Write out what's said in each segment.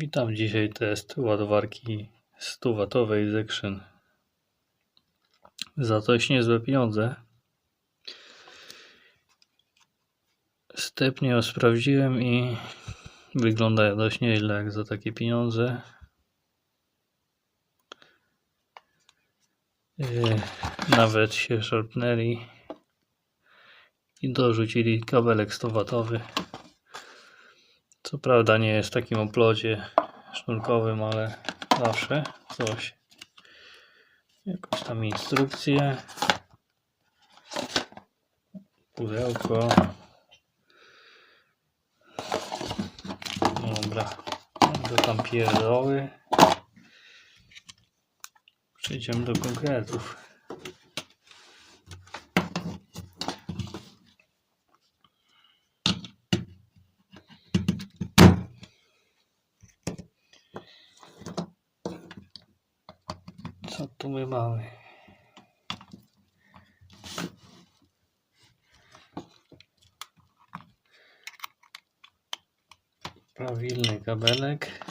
Witam dzisiaj test ładowarki 100W Zection. Za dość niezłe pieniądze. Stepnie ją sprawdziłem i wygląda dość nieźle jak za takie pieniądze. Yy, Nawet się szarpnęli i dorzucili kabelek 100W. Co prawda nie jest w takim oplodzie sznurkowym, ale zawsze coś. Jakąś tam instrukcję. Pudełko. Dobra. To tam pierdoły. Przejdziemy do konkretów. Co tu my mamy? Prawilny kabelek.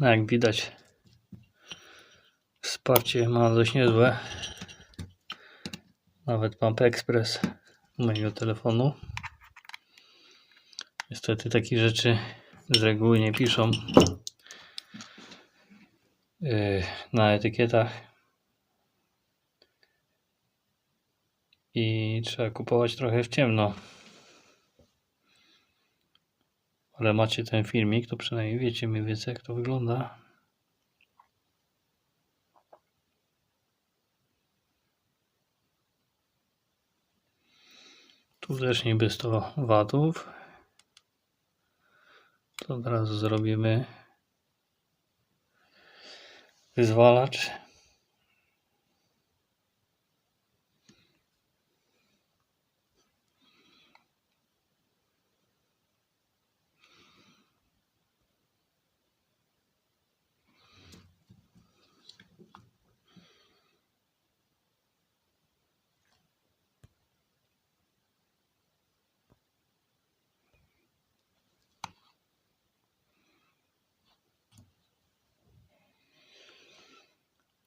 No jak widać wsparcie ma dość niezłe. Nawet Pump Express mojego telefonu. Niestety takich rzeczy z reguły nie piszą yy, na etykietach. I trzeba kupować trochę w ciemno. Ale macie ten filmik, to przynajmniej wiecie mniej więcej jak to wygląda. Tu też niby 100 watów. To od razu zrobimy wyzwalacz.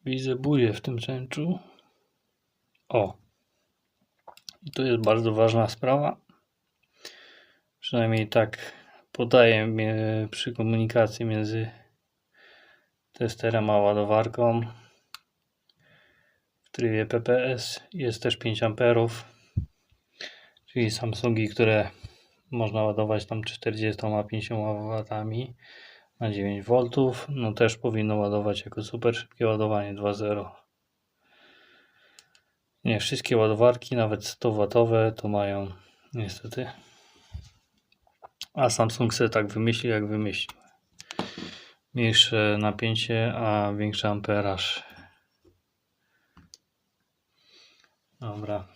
Widzę buję w tym częczu. O. I to jest bardzo ważna sprawa. Przynajmniej tak podaję mnie przy komunikacji między testerem a ładowarką. W trybie PPS jest też 5 amperów, czyli Samsungi, które można ładować tam 40-50 W na 9 V, no też powinno ładować jako super szybkie ładowanie 2.0. Nie wszystkie ładowarki, nawet 100 W to mają niestety. A Samsung sobie tak wymyślił jak wymyślił. Mniejsze napięcie, a większy amperaż. Dobra.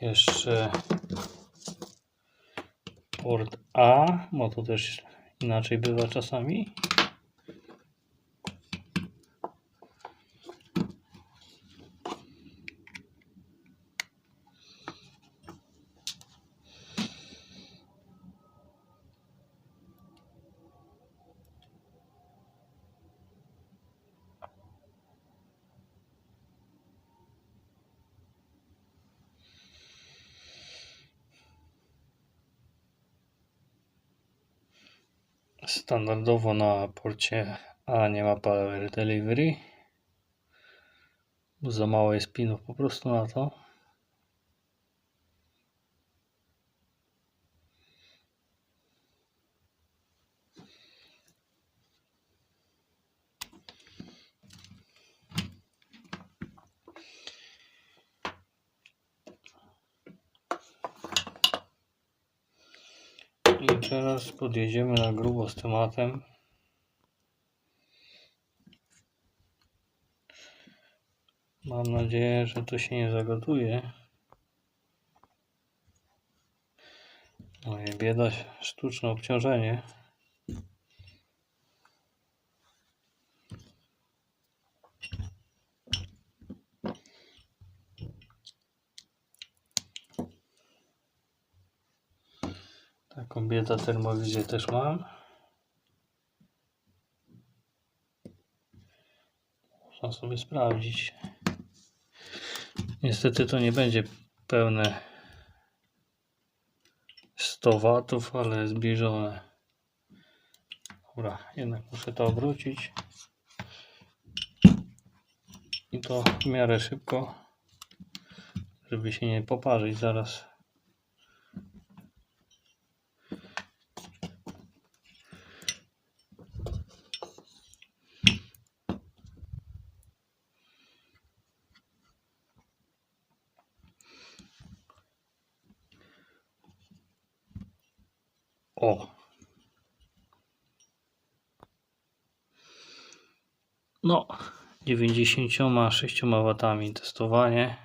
Jeszcze port A, bo to też inaczej bywa czasami. Standardowo na porcie A nie ma Power Delivery. Za mało jest pinów po prostu na to. I teraz podjedziemy na grubo z tematem. Mam nadzieję, że to się nie zagotuje. Moje bieda, sztuczne obciążenie. Biedę termowizję też mam. Można sobie sprawdzić. Niestety to nie będzie pełne 100 watów, ale zbliżone. Dobra, jednak muszę to obrócić. I to w miarę szybko, żeby się nie poparzyć zaraz. O. No, 96 watami testowanie.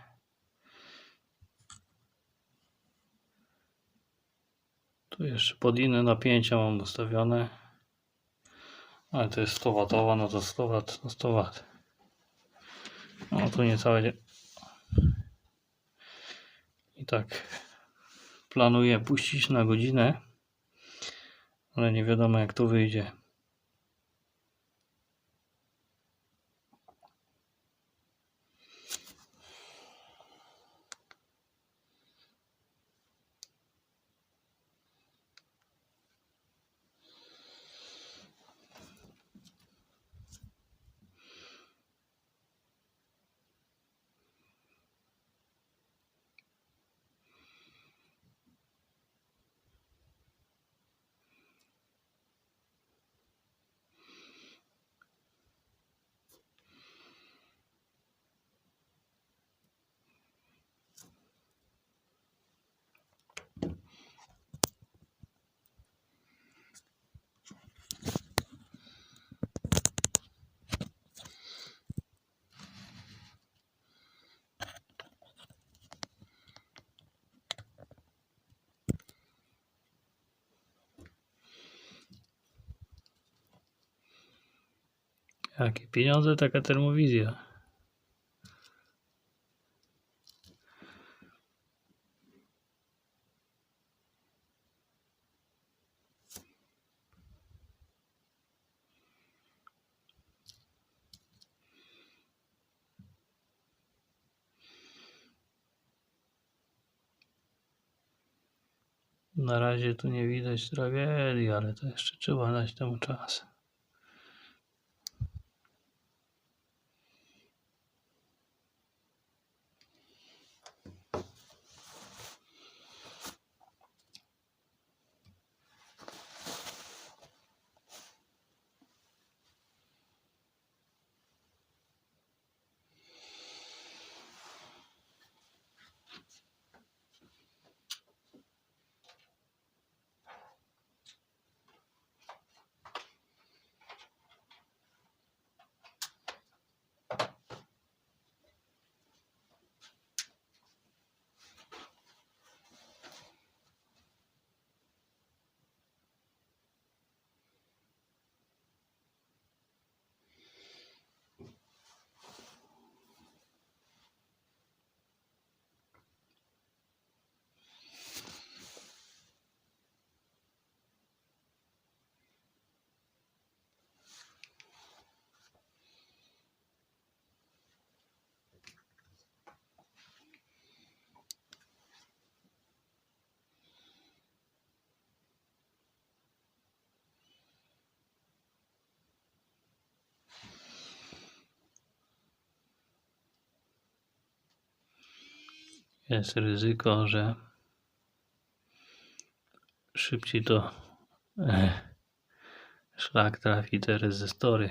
Tu jeszcze pod inne napięcia mam ustawione. Ale to jest 100 watowa, no to 100 wat, no 100 wat. No to niecałe. I tak planuję puścić na godzinę ale nie wiadomo jak to wyjdzie. Jakie pieniądze, taka termowizja. Na razie tu nie widać tragedii, ale to jeszcze trzeba dać temu czas. Jest ryzyko, że szybciej to e, szlak trafi te rezystory.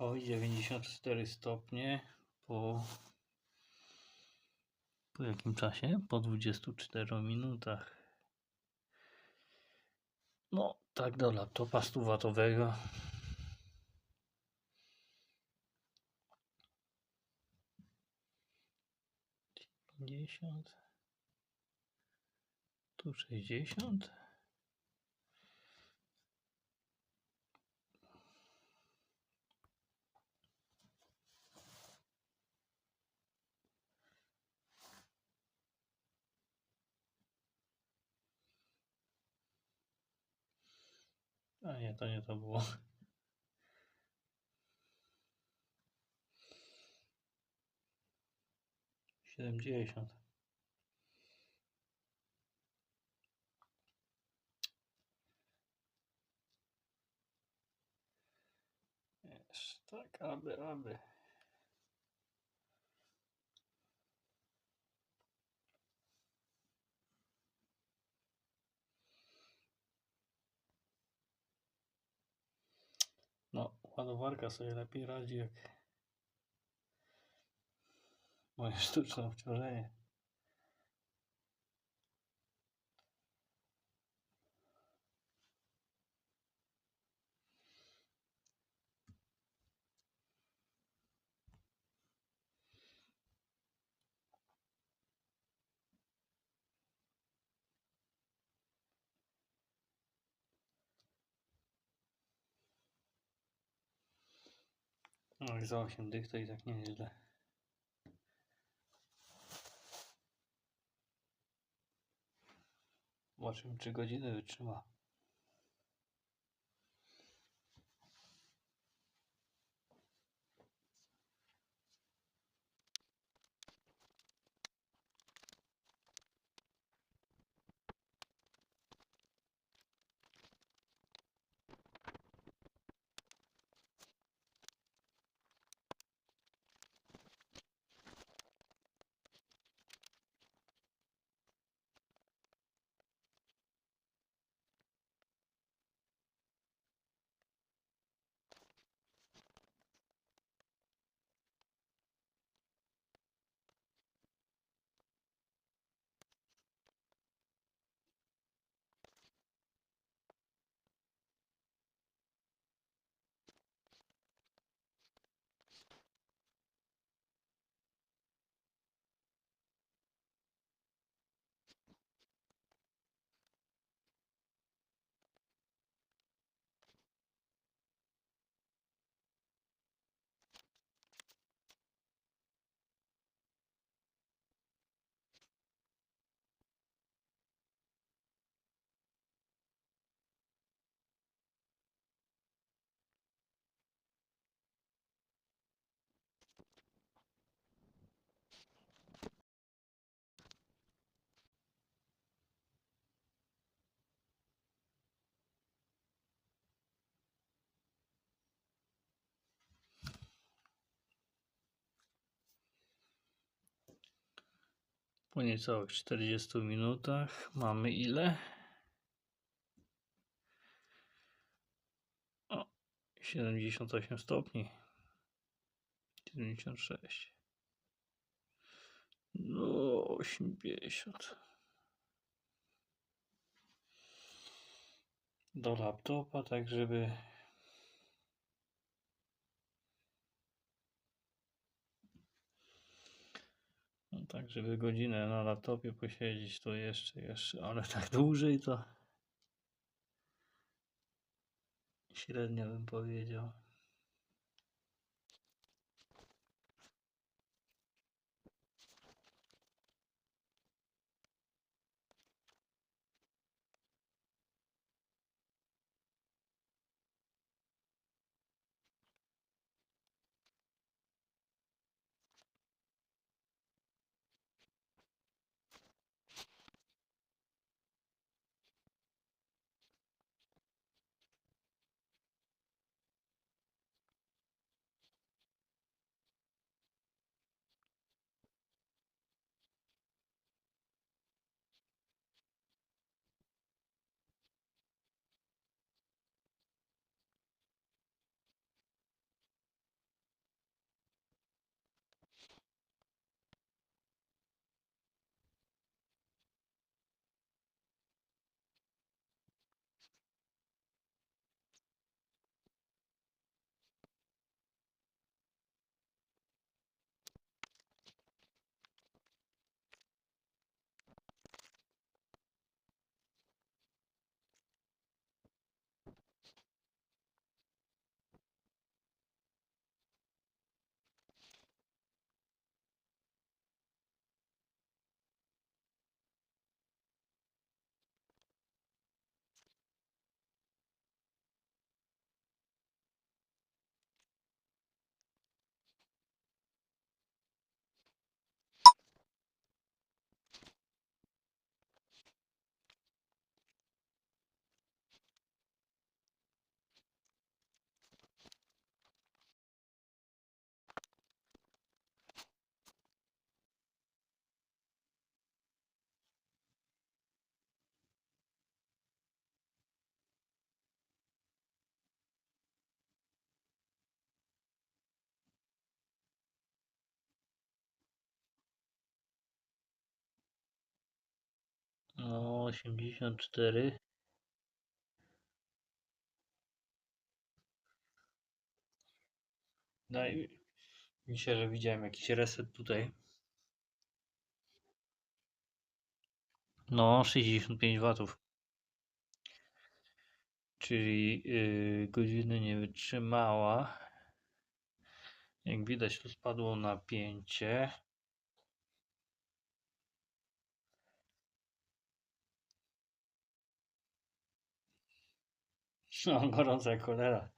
Oj, 94 stopnie po... Po jakim czasie? Po 24 minutach. No, tak do laptopa 100 watowego. Tu sześćdziesiąt. A nie, to nie to było. Siedemdziesiąt. Tak, aby, aby. Ładowarka sobie lepiej radzi jak moje sztuczne obciążenie. No i za 8 dych to i tak nie jest źle. Zobaczymy czy godziny wytrzyma. Po niecałych 40 minutach mamy ile? O, 78 stopni. 96. No, 80. Do laptopa, tak żeby No tak, żeby godzinę na laptopie posiedzieć, to jeszcze, jeszcze, ale tak dłużej to średnio bym powiedział. 84 No i się, że widziałem jakiś reset tutaj. No, 65 watów. Czyli yy, godziny nie wytrzymała. Jak widać, tu spadło napięcie. No, gorąca cholera.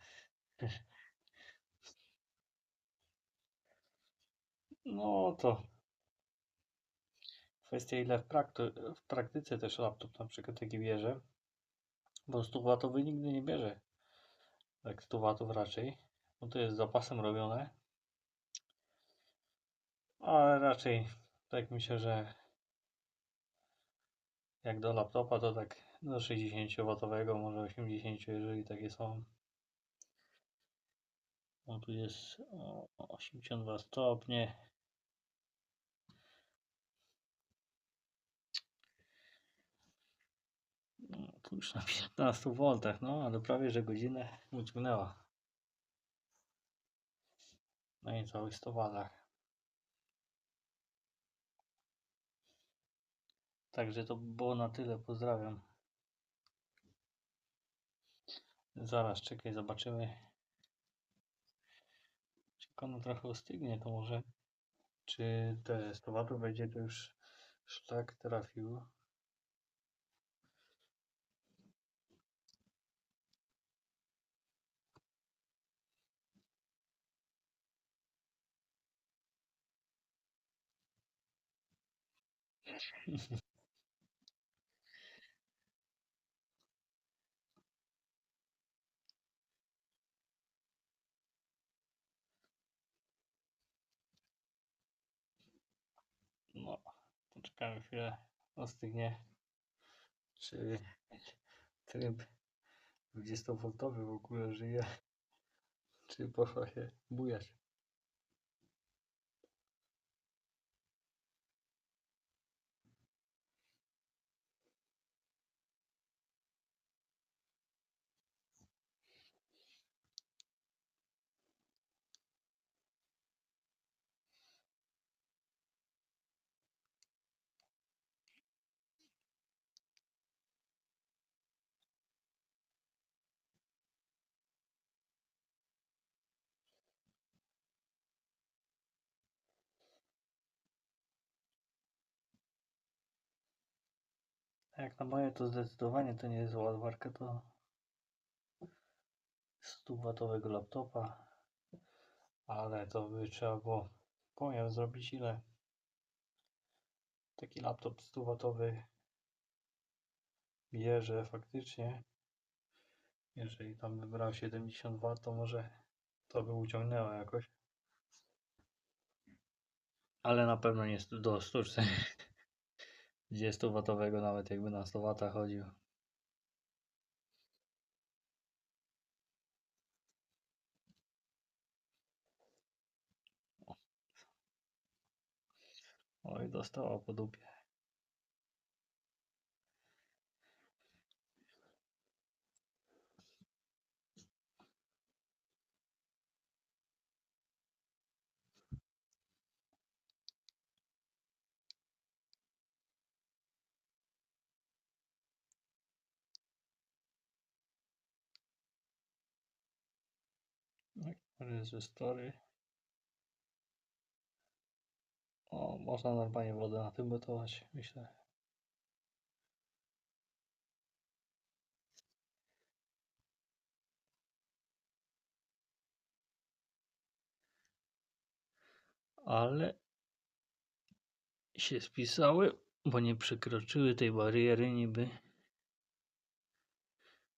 No to kwestia ile w, prakty- w praktyce też laptop na przykład taki bierze. Bo 100 watowy nigdy nie bierze. Tak 100 watów raczej. Bo to jest zapasem robione. Ale raczej tak myślę, że jak do laptopa to tak do 60 watowego, może 80 jeżeli takie są. No tu jest o, 82 stopnie. No, tu już na 15 V, no ale prawie że godzinę uciągnęła. No i całych 100 W. Także to było na tyle. Pozdrawiam. Zaraz, czekaj, zobaczymy. Jak ono trochę ostygnie, to może. Czy te 100 watów to już szlak trafił. No, poczekamy chwilę, ostygnie. Czy tryb 20V w ogóle żyje? Czy poszła się bujać? Jak na moje to zdecydowanie to nie jest ładowarka, to 100-watowego laptopa, ale to by trzeba było powiem zrobić ile taki laptop 100-watowy bierze faktycznie. Jeżeli tam wybrał 70 W, to może to by uciągnęło jakoś. Ale na pewno nie do 140 watowego nawet jakby na 100 W chodził. Oj, dostała po dupie. Rezystory. O, można normalnie wodę na tym gotować, myślę. Ale się spisały, bo nie przekroczyły tej bariery niby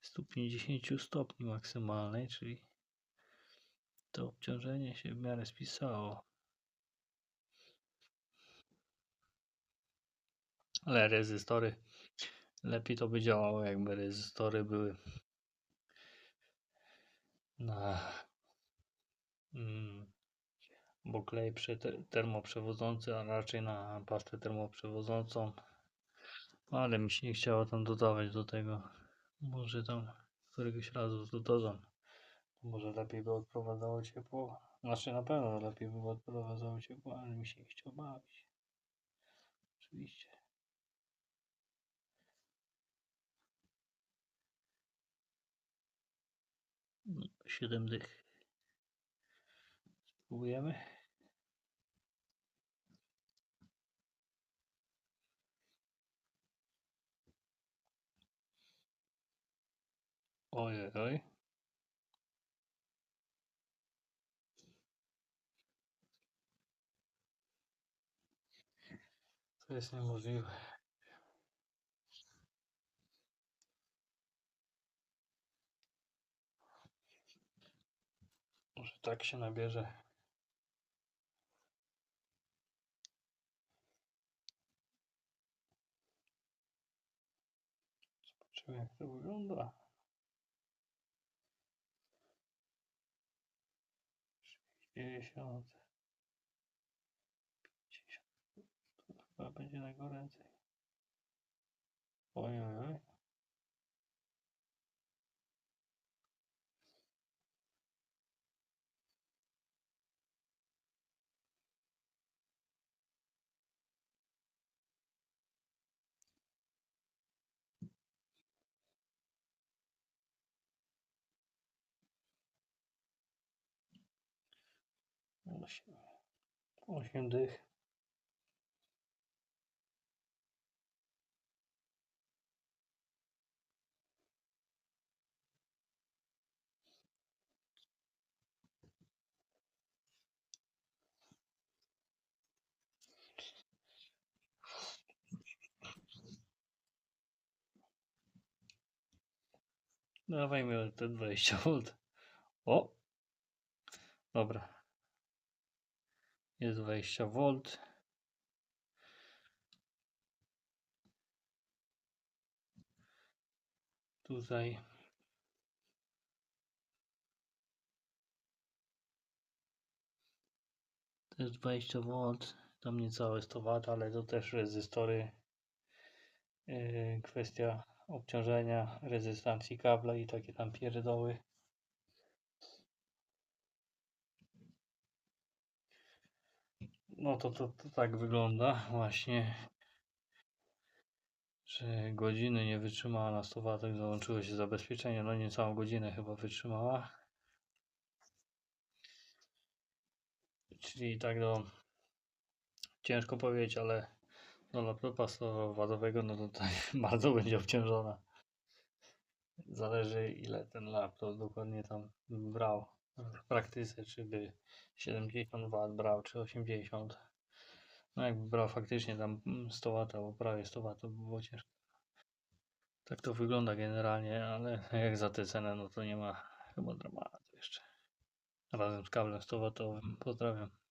150 stopni maksymalnej, czyli to obciążenie się w miarę spisało. Ale rezystory lepiej to by działało, jakby rezystory były na mm, bo klej termoprzewodzący, a raczej na pastę termoprzewodzącą Ale mi się nie chciało tam dodawać do tego. Może tam któregoś razu dodam. Może lepiej by odprowadzało ciepło. Znaczy na pewno lepiej by odprowadzało ciepło, ale mi się nie chciało bawić. Oczywiście. 7 dych. Spróbujemy. Ojej, oj. Jest niemożliwe. Może tak się nabierze. Zobaczymy jak to wygląda. 50. 50. To chyba będzie najgoręcej. Oj, oj, oj. Osiem. Osiem dych. Dawajmy te 20 V. O! Dobra. Jest 20 V. Tutaj też 20 V. Tam niecałe 100 W, ale to też rezystory. Yy, kwestia obciążenia, rezystancji kabla i takie tam pierdoły. No to, to, to tak wygląda właśnie, że godziny nie wytrzymała na 100 W, załączyło się zabezpieczenie, no nie całą godzinę chyba wytrzymała. Czyli tak do, ciężko powiedzieć, ale do laptopa 100 wadowego, no to tutaj bardzo będzie obciążona. Zależy ile ten laptop dokładnie tam brał w praktyce, czy by 70 W brał, czy 80. No jakby brał faktycznie tam 100 W, albo prawie 100 W, by było ciężko. Tak to wygląda generalnie, ale jak za tę cenę, no to nie ma chyba dramatu jeszcze. Razem z kablem 100 W. Pozdrawiam.